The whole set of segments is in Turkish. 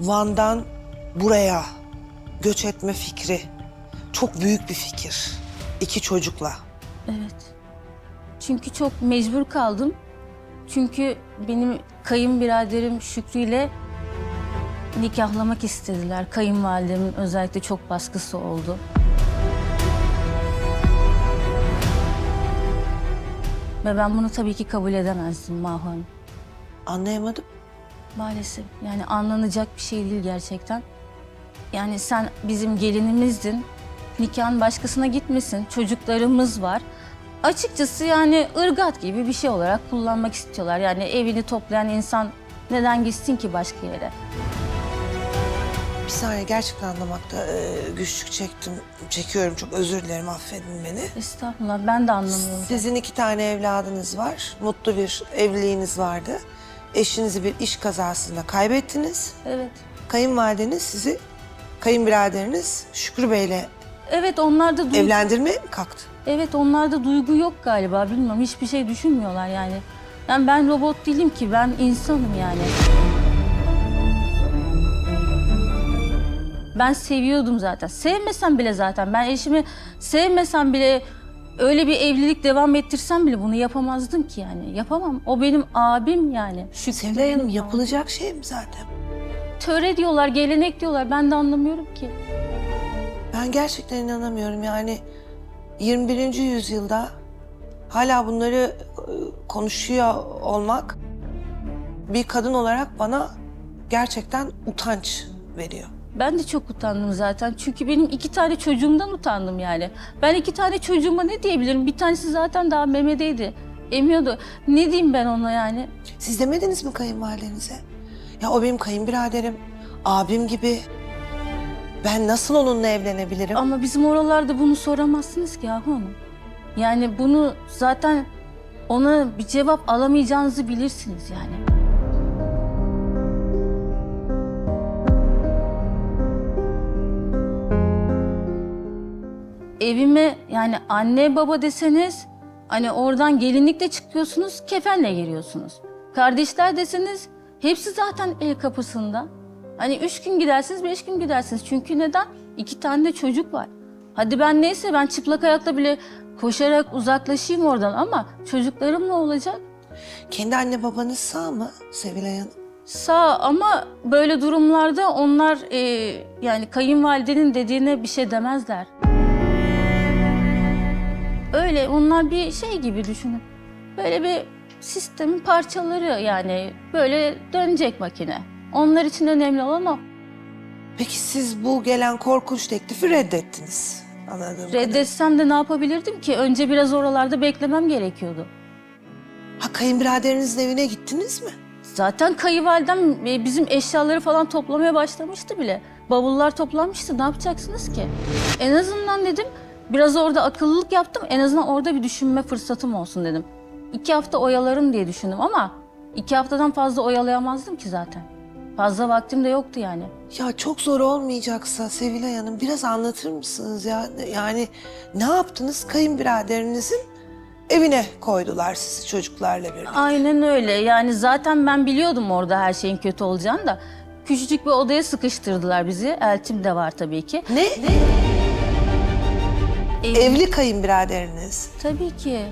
Van'dan buraya göç etme fikri çok büyük bir fikir. İki çocukla. Evet. Çünkü çok mecbur kaldım. Çünkü benim kayınbiraderim Şükrü ile nikahlamak istediler. Kayınvalidemin özellikle çok baskısı oldu. Ve ben bunu tabii ki kabul edemezdim Mahu Hanım. Anlayamadım. Maalesef yani anlanacak bir şey değil gerçekten. Yani sen bizim gelinimizdin. Nikahın başkasına gitmesin. Çocuklarımız var. Açıkçası yani ırgat gibi bir şey olarak kullanmak istiyorlar. Yani evini toplayan insan neden gitsin ki başka yere? Bir saniye gerçekten anlamakta e, güçlük çektim. Çekiyorum çok özür dilerim affedin beni. Estağfurullah ben de anlamıyorum. Sizin iki tane evladınız var. Mutlu bir evliliğiniz vardı. Eşinizi bir iş kazasında kaybettiniz. Evet. Kayınvalideniz sizi, kayınbiraderiniz Şükrü Bey'le Evet onlarda duygu, evlendirmeye mi kalktı? evet onlarda duygu yok galiba bilmiyorum. Hiçbir şey düşünmüyorlar yani. Yani ben robot değilim ki ben insanım yani. Ben seviyordum zaten. Sevmesem bile zaten ben eşimi sevmesem bile öyle bir evlilik devam ettirsem bile bunu yapamazdım ki yani. Yapamam. O benim abim yani. Şükrü Sevday Hanım yapılacak şey mi zaten? Töre diyorlar, gelenek diyorlar. Ben de anlamıyorum ki. Ben gerçekten inanamıyorum yani 21. yüzyılda hala bunları e, konuşuyor olmak bir kadın olarak bana gerçekten utanç veriyor. Ben de çok utandım zaten. Çünkü benim iki tane çocuğumdan utandım yani. Ben iki tane çocuğuma ne diyebilirim? Bir tanesi zaten daha memedeydi. Emiyordu. Ne diyeyim ben ona yani? Siz demediniz mi kayınvalidenize? Ya o benim kayınbiraderim, abim gibi. Ben nasıl onunla evlenebilirim? Ama bizim oralarda bunu soramazsınız ki Yahu Hanım. Yani bunu zaten ona bir cevap alamayacağınızı bilirsiniz yani. Evime yani anne baba deseniz hani oradan gelinlikle çıkıyorsunuz, kefenle giriyorsunuz. Kardeşler deseniz hepsi zaten el kapısında. Hani üç gün gidersiniz, beş gün gidersiniz. Çünkü neden? İki tane de çocuk var. Hadi ben neyse ben çıplak ayakla bile koşarak uzaklaşayım oradan ama çocuklarım ne olacak? Kendi anne babanız sağ mı Sevilay Hanım? Sağ ama böyle durumlarda onlar e, yani kayınvalidenin dediğine bir şey demezler. Öyle onlar bir şey gibi düşünün. Böyle bir sistemin parçaları yani böyle dönecek makine. Onlar için önemli olan o. Peki siz bu gelen korkunç teklifi reddettiniz. Kadarıyla. Reddetsem de ne yapabilirdim ki? Önce biraz oralarda beklemem gerekiyordu. Ha kayınbiraderinizin evine gittiniz mi? Zaten kayıvalidem e, bizim eşyaları falan toplamaya başlamıştı bile. Bavullar toplanmıştı. Ne yapacaksınız ki? En azından dedim biraz orada akıllılık yaptım. En azından orada bir düşünme fırsatım olsun dedim. İki hafta oyalarım diye düşündüm ama iki haftadan fazla oyalayamazdım ki zaten. Fazla vaktim de yoktu yani. Ya çok zor olmayacaksa Sevilay Hanım biraz anlatır mısınız ya? Yani ne yaptınız? Kayınbiraderinizin evine koydular sizi çocuklarla birlikte. Aynen öyle. Yani zaten ben biliyordum orada her şeyin kötü olacağını da. Küçücük bir odaya sıkıştırdılar bizi. Eltim de var tabii ki. Ne? Ev- Evli kayınbiraderiniz. Tabii ki.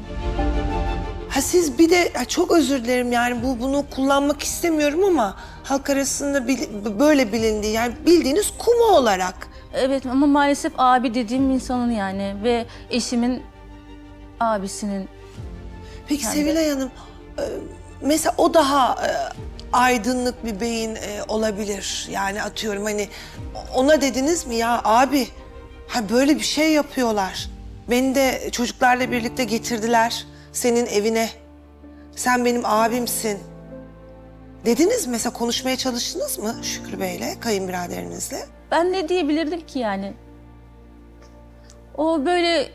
Ha siz bir de ha çok özür dilerim yani bu bunu kullanmak istemiyorum ama halk arasında bil- böyle bilindiği yani bildiğiniz kuma olarak. Evet ama maalesef abi dediğim insanın yani ve eşimin abisinin. Peki Yani- Sevilay Hanım e, mesela o daha e, aydınlık bir beyin e, olabilir. Yani atıyorum hani ona dediniz mi ya abi ha böyle bir şey yapıyorlar. Beni de çocuklarla birlikte getirdiler senin evine. Sen benim abimsin. Dediniz mi? Mesela konuşmaya çalıştınız mı Şükrü Bey'le, kayınbiraderinizle? Ben ne diyebilirdim ki yani? O böyle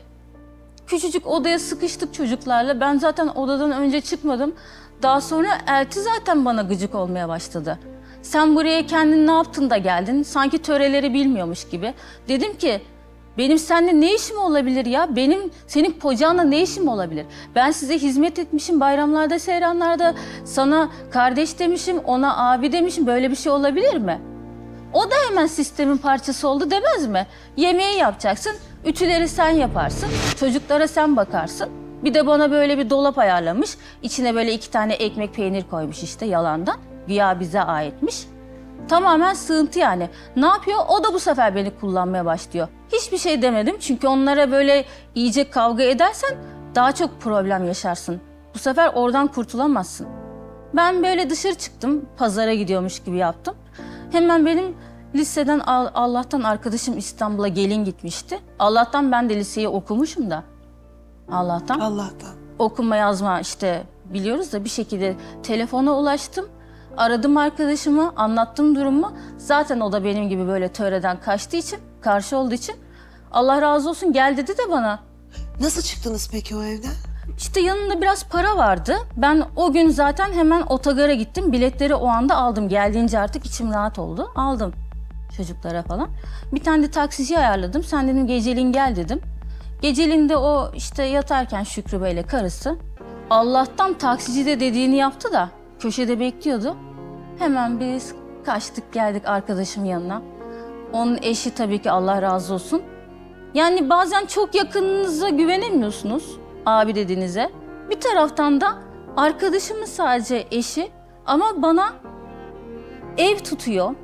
küçücük odaya sıkıştık çocuklarla. Ben zaten odadan önce çıkmadım. Daha sonra elti zaten bana gıcık olmaya başladı. Sen buraya kendin ne yaptın da geldin? Sanki töreleri bilmiyormuş gibi. Dedim ki benim seninle ne işim olabilir ya? Benim senin kocanla ne işim olabilir? Ben size hizmet etmişim bayramlarda, seyranlarda. Sana kardeş demişim, ona abi demişim. Böyle bir şey olabilir mi? O da hemen sistemin parçası oldu demez mi? Yemeği yapacaksın, ütüleri sen yaparsın, çocuklara sen bakarsın. Bir de bana böyle bir dolap ayarlamış. İçine böyle iki tane ekmek peynir koymuş işte yalandan. Güya bize aitmiş. Tamamen sığıntı yani. Ne yapıyor? O da bu sefer beni kullanmaya başlıyor. Hiçbir şey demedim çünkü onlara böyle iyice kavga edersen daha çok problem yaşarsın. Bu sefer oradan kurtulamazsın. Ben böyle dışarı çıktım, pazara gidiyormuş gibi yaptım. Hemen benim liseden Al- Allah'tan arkadaşım İstanbul'a gelin gitmişti. Allah'tan ben de liseyi okumuşum da. Allah'tan Allah'tan. okuma yazma işte biliyoruz da bir şekilde telefona ulaştım. Aradım arkadaşımı, anlattım durumu. Zaten o da benim gibi böyle töreden kaçtığı için, karşı olduğu için Allah razı olsun gel dedi de bana. Nasıl çıktınız peki o evden? İşte yanında biraz para vardı. Ben o gün zaten hemen otogara gittim. Biletleri o anda aldım. Geldiğince artık içim rahat oldu. Aldım çocuklara falan. Bir tane de taksici ayarladım. Sen dedim geceliğin gel dedim. Geceliğin de o işte yatarken Şükrü Bey'le karısı. Allah'tan taksici de dediğini yaptı da köşede bekliyordu. Hemen biz kaçtık geldik arkadaşım yanına. Onun eşi tabii ki Allah razı olsun. Yani bazen çok yakınınıza güvenemiyorsunuz abi dediğinize. Bir taraftan da arkadaşımın sadece eşi ama bana ev tutuyor.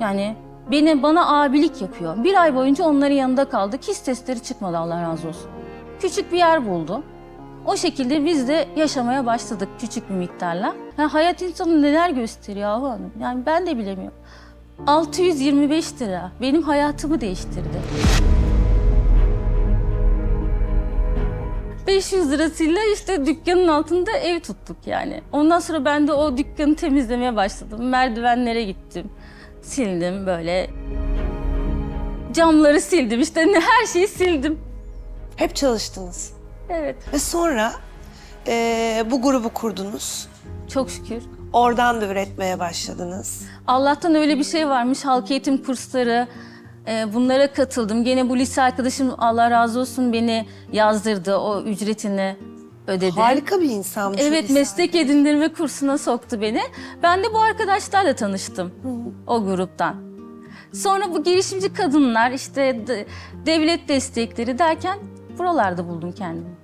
Yani beni bana abilik yapıyor. Bir ay boyunca onların yanında kaldık. Hiç sesleri çıkmadı Allah razı olsun. Küçük bir yer buldu. O şekilde biz de yaşamaya başladık küçük bir miktarla. Ha, hayat insanı neler gösteriyor Ahu Hanım. Yani ben de bilemiyorum. 625 lira benim hayatımı değiştirdi. 500 lirasıyla işte dükkanın altında ev tuttuk yani. Ondan sonra ben de o dükkanı temizlemeye başladım. Merdivenlere gittim. Sildim böyle. Camları sildim işte ne- her şeyi sildim. Hep çalıştınız. Evet. Ve sonra eee, bu grubu kurdunuz. Çok şükür. Oradan da üretmeye başladınız. Allah'tan öyle bir şey varmış. Halk eğitim kursları. e, bunlara katıldım. Gene bu lise arkadaşım Allah razı olsun beni yazdırdı. O ücretini ödedi. Harika bir insanmış. Evet meslek edindirme kursuna soktu beni. Ben de bu arkadaşlarla tanıştım o gruptan. Sonra bu girişimci kadınlar işte de- devlet destekleri derken buralarda buldum kendimi.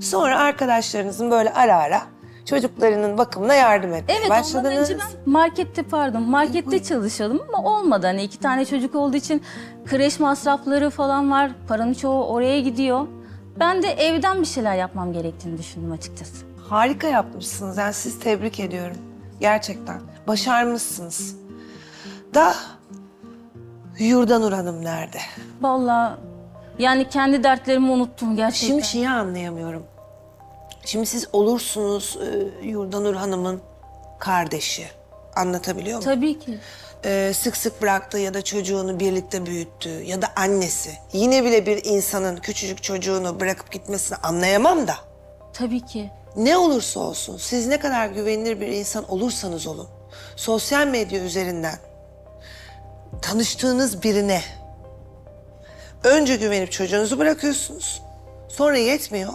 Sonra arkadaşlarınızın böyle ara ara çocuklarının bakımına yardım etmeye Evet ondan başladınız. önce ben markette pardon markette çalışıyordum ama olmadı. Hani iki tane çocuk olduğu için kreş masrafları falan var. Paranın çoğu oraya gidiyor. Ben de evden bir şeyler yapmam gerektiğini düşündüm açıkçası. Harika yapmışsınız. Yani sizi tebrik ediyorum. Gerçekten. Başarmışsınız. Da Yurdanur Hanım nerede? Vallahi yani kendi dertlerimi unuttum gerçekten. Şimdi şeyi anlayamıyorum. Şimdi siz olursunuz e, Yurdanur Hanım'ın kardeşi. Anlatabiliyor muyum? Tabii ki. Ee, sık sık bıraktığı ya da çocuğunu birlikte büyüttüğü ya da annesi. Yine bile bir insanın küçücük çocuğunu bırakıp gitmesini anlayamam da. Tabii ki. Ne olursa olsun siz ne kadar güvenilir bir insan olursanız olun. Sosyal medya üzerinden tanıştığınız birine önce güvenip çocuğunuzu bırakıyorsunuz. Sonra yetmiyor.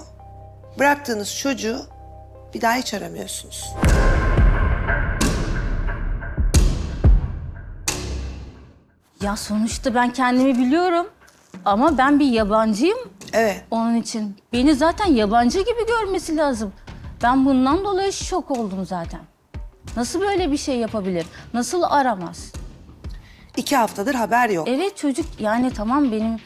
Bıraktığınız çocuğu bir daha hiç aramıyorsunuz. Ya sonuçta ben kendimi biliyorum. Ama ben bir yabancıyım Evet. onun için. Beni zaten yabancı gibi görmesi lazım. Ben bundan dolayı şok oldum zaten. Nasıl böyle bir şey yapabilir? Nasıl aramaz? İki haftadır haber yok. Evet çocuk yani tamam benim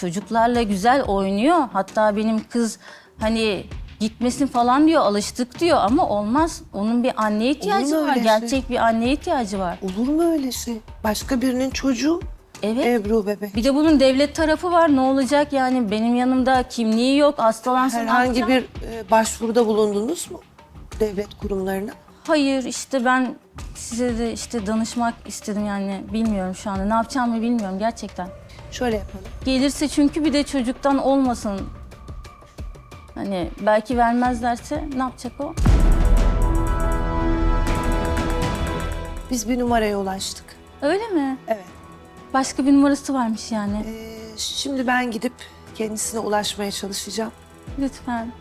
çocuklarla güzel oynuyor. Hatta benim kız hani gitmesin falan diyor, alıştık diyor ama olmaz. Onun bir anneye ihtiyacı mu var. öyle şey? Gerçek bir anneye ihtiyacı var. Olur mu öyle şey? Başka birinin çocuğu Evet. Ebru bebek. Bir de bunun devlet tarafı var. Ne olacak yani benim yanımda kimliği yok, hastalansın. Herhangi bir e, başvuruda bulundunuz mu? Devlet kurumlarına. Hayır işte ben size de işte danışmak istedim yani bilmiyorum şu anda. Ne yapacağımı bilmiyorum gerçekten. Şöyle yapalım. Gelirse çünkü bir de çocuktan olmasın. Hani belki vermezlerse ne yapacak o? Biz bir numaraya ulaştık. Öyle mi? Evet. Başka bir numarası varmış yani. Ee, şimdi ben gidip kendisine ulaşmaya çalışacağım. Lütfen.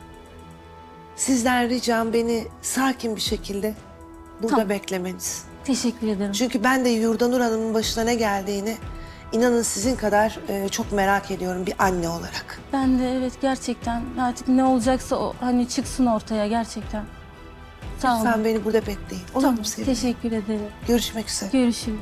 Sizden ricam beni sakin bir şekilde burada Tamam. beklemeniz. Teşekkür ederim. Çünkü ben de Yurdanur Hanım'ın başına ne geldiğini inanın sizin kadar e, çok merak ediyorum bir anne olarak. Ben de evet gerçekten artık ne olacaksa o hani çıksın ortaya gerçekten. Sağ olun. Lütfen beni burada bekleyin. Olur Tamam, mu sevgilim? teşekkür ederim. Görüşmek üzere. Görüşürüz.